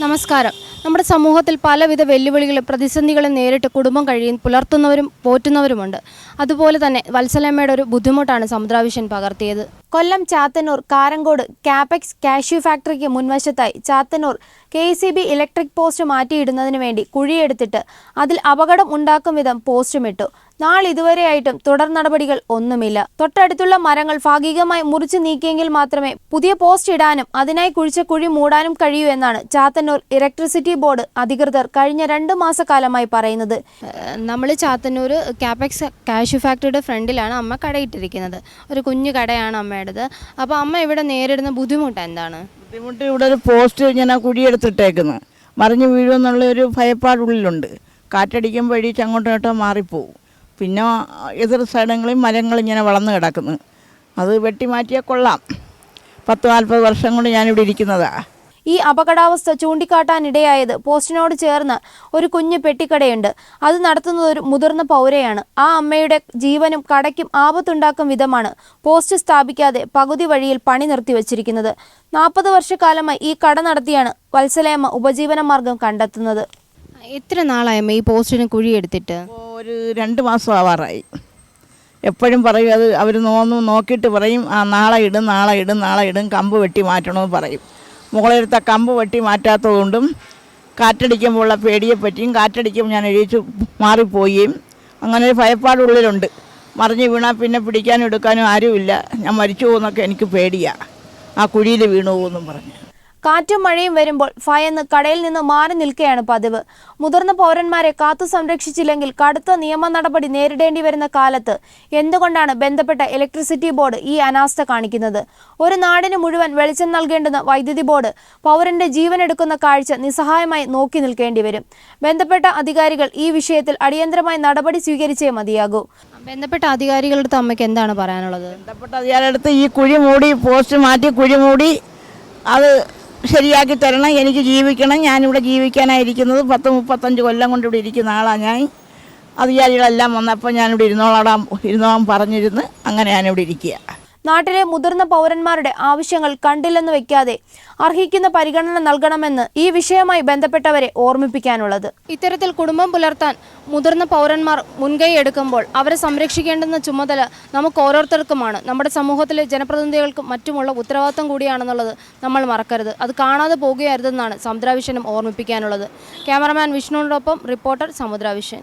ನಮಸ್ಕಾರ നമ്മുടെ സമൂഹത്തിൽ പലവിധ വെല്ലുവിളികളും പ്രതിസന്ധികളും നേരിട്ട് കുടുംബം കഴിയും പുലർത്തുന്നവരും പോറ്റുന്നവരുമുണ്ട്. അതുപോലെ തന്നെ വത്സലമ്മയുടെ ഒരു ബുദ്ധിമുട്ടാണ് സമുദ്രാവിഷൻ പകർത്തിയത്. കൊല്ലം ചാത്തന്നൂർ കാരങ്കോട് കാപെക്സ് കാഷ്യു ഫാക്ടറിക്ക് മുൻവശത്തായി Chathannoor K C B electric post മാറ്റിയിടുന്നതിന് വേണ്ടി കുഴിയെടുത്തിട്ട് അതിൽ അപകടം ഉണ്ടാക്കും വിധം പോസ്റ്റുമിട്ടു നാളിതുവരെയായിട്ടും തുടർ നടപടികൾ ഒന്നുമില്ല. തൊട്ടടുത്തുള്ള മരങ്ങൾ ഭാഗികമായി മുറിച്ചു നീക്കിയെങ്കിൽ മാത്രമേ പുതിയ പോസ്റ്റ് ഇടാനും അതിനായി കുഴിച്ച കുഴി മൂടാനും കഴിയൂ എന്നാണ് ചാത്തന്നൂർ ഇലക്ട്രിസിറ്റി ബോർഡ് അധികൃതർ കഴിഞ്ഞ രണ്ട് മാസക്കാലമായി പറയുന്നത്. നമ്മൾ ചാത്തന്നൂർ ക്യാപെക്സ് കാഷ്യു ഫാക്ടറിയുടെ ഫ്രണ്ടിലാണ് അമ്മ കടയിട്ടിരിക്കുന്നത്. ഒരു കുഞ്ഞു കടയാണ് അമ്മയുടേത്. അപ്പോൾ അമ്മ ഇവിടെ നേരിടുന്ന ബുദ്ധിമുട്ട് എന്താണ്? ബുദ്ധിമുട്ട് ഇവിടെ ഒരു പോസ്റ്റ് ഇങ്ങനെ കുഴിയെടുത്തിട്ടേക്കുന്നു. മറിഞ്ഞു വീഴുമെന്നുള്ള ഒരു ഭയപ്പാടുള്ളിലുണ്ട്. കാറ്റടിക്കുമ്പോൾ വഴി അങ്ങോട്ടും ഇങ്ങോട്ടോ മാറിപ്പോവും. പിന്നെ എതിർ സൈഡങ്ങളിൽ മരങ്ങൾ ഇങ്ങനെ വളർന്നു കിടക്കുന്നു. അത് വെട്ടി മാറ്റിയാൽ കൊള്ളാം. പത്ത് നാൽപ്പത് വർഷം കൊണ്ട് ഞാനിവിടെ ഇരിക്കുന്നതാണ് ഈ അപകടാവസ്ഥ ചൂണ്ടിക്കാട്ടാനിടയായത് പോസ്റ്റിനോട് ചേർന്ന് ഒരു കുഞ്ഞു പെട്ടിക്കടയുണ്ട്. അത് നടത്തുന്നത് ഒരു മുതിർന്ന പൗരയാണ്. ആ അമ്മയുടെ ജീവനും കടയ്ക്കും ആപത്തുണ്ടാക്കും വിധമാണ് പോസ്റ്റ് സ്ഥാപിക്കാതെ പകുതി വഴിയിൽ പണി നിർത്തിവച്ചിരിക്കുന്നത്. നാൽപ്പത് വർഷക്കാലമായി ഈ കട നടത്തിയാണ് വത്സലയമ്മ ഉപജീവന മാർഗം കണ്ടെത്തുന്നത്. എത്ര നാളായമ്മ ഈ പോസ്റ്റിന് കുഴിയെടുത്തിട്ട്? ഒരു രണ്ട് മാസം ആവാറായി. എപ്പോഴും പറയും അത് അവർ നോന്നു നോക്കിയിട്ട് പറയും ആ നാളെ ഇടും നാളെ ഇടും നാളെ ഇടും കമ്പ് വെട്ടി മാറ്റണമെന്ന് പറയും. മുകളിലത്തെ കമ്പ് വെട്ടി മാറ്റാത്തതുകൊണ്ടും കാറ്റടിക്കുമ്പോൾ ഉള്ള പേടിയെ പറ്റിയും കാറ്റടിക്കുമ്പോൾ ഞാൻ എഴുതിച്ച് മാറിപ്പോവുകയും അങ്ങനെ ഒരു ഭയപ്പാടുള്ളിലുണ്ട്. മറിഞ്ഞ് വീണാൽ പിന്നെ പിടിക്കാനും എടുക്കാനും ആരുമില്ല. ഞാൻ മരിച്ചു പോകുന്നൊക്കെ എനിക്ക് പേടിയാണ് ആ കുഴിയിൽ വീണു പോകുമെന്നും പറഞ്ഞു. കാറ്റും മഴയും വരുമ്പോൾ ഭയന്ന് കടയിൽ നിന്ന് മാറി നിൽക്കുകയാണ് പതിവ്. മുതിർന്ന പൗരന്മാരെ കാത്തു സംരക്ഷിച്ചില്ലെങ്കിൽ കടുത്ത നിയമ നടപടി നേരിടേണ്ടി വരുന്ന കാലത്ത് എന്തുകൊണ്ടാണ് ബന്ധപ്പെട്ട ഇലക്ട്രിസിറ്റി ബോർഡ് ഈ അനാസ്ഥ കാണിക്കുന്നത്? ഒരു നാടിന് മുഴുവൻ വെളിച്ചം നൽകേണ്ടുന്ന വൈദ്യുതി ബോർഡ് പൗരന്റെ ജീവൻ എടുക്കുന്ന കാഴ്ച നിസ്സഹായമായി നോക്കി നിൽക്കേണ്ടി വരും. ബന്ധപ്പെട്ട അധികാരികൾ ഈ വിഷയത്തിൽ അടിയന്തരമായി നടപടി സ്വീകരിച്ചേ മതിയാകൂ. ബന്ധപ്പെട്ട അധികാരികളുടെ അടുത്ത് അമ്മയ്ക്ക് എന്താണ് പറയാനുള്ളത്? ബന്ധപ്പെട്ട അധികാരികളുടെ അടുത്ത് ഈ കുഴി മൂടി പോസ്റ്റ് മാറ്റി കുഴി മൂടി അത് ശരിയാക്കി തരണം എനിക്ക് ജീവിക്കണം. ഞാനിവിടെ ജീവിക്കാനായിരിക്കുന്നത് പത്ത് മുപ്പത്തഞ്ച് കൊല്ലം കൊണ്ട് ഇവിടെ ഇരിക്കുന്ന ആളാണ് ഞാൻ. അധികാരികളെല്ലാം വന്നപ്പോൾ ഞാനിവിടെ ഇരുന്നോളാം ഇരുന്നോളാം പറഞ്ഞിരുന്ന് അങ്ങനെ ഞാനിവിടെ ഇരിക്കുക. നാട്ടിലെ മുതിർന്ന പൗരന്മാരുടെ ആവശ്യങ്ങൾ കണ്ടില്ലെന്ന് വെക്കാതെ അർഹിക്കുന്ന പരിഗണന നൽകണമെന്ന് ഈ വിഷയവുമായി ബന്ധപ്പെട്ടവരെ ഓർമ്മിപ്പിക്കാനുള്ളത്. ഇത്തരത്തിൽ കുടുംബം പുലർത്താൻ മുതിർന്ന പൗരന്മാർ മുൻകൈ എടുക്കുമ്പോൾ അവരെ സംരക്ഷിക്കേണ്ടെന്ന ചുമതല നമുക്ക് ഓരോരുത്തർക്കുമാണ്. നമ്മുടെ സമൂഹത്തിലെ ജനപ്രതിനിധികൾക്കും മറ്റുമുള്ള ഉത്തരവാദിത്തം കൂടിയാണെന്നുള്ളത് നമ്മൾ മറക്കരുത്. അത് കാണാതെ പോകുകയായിരുതെന്നാണ് സമുദ്രാവിഷനും ഓർമ്മിപ്പിക്കാനുള്ളത്. Cameraman വിഷ്ണുവിനോടൊപ്പം reporter സമുദ്രാവിഷൻ.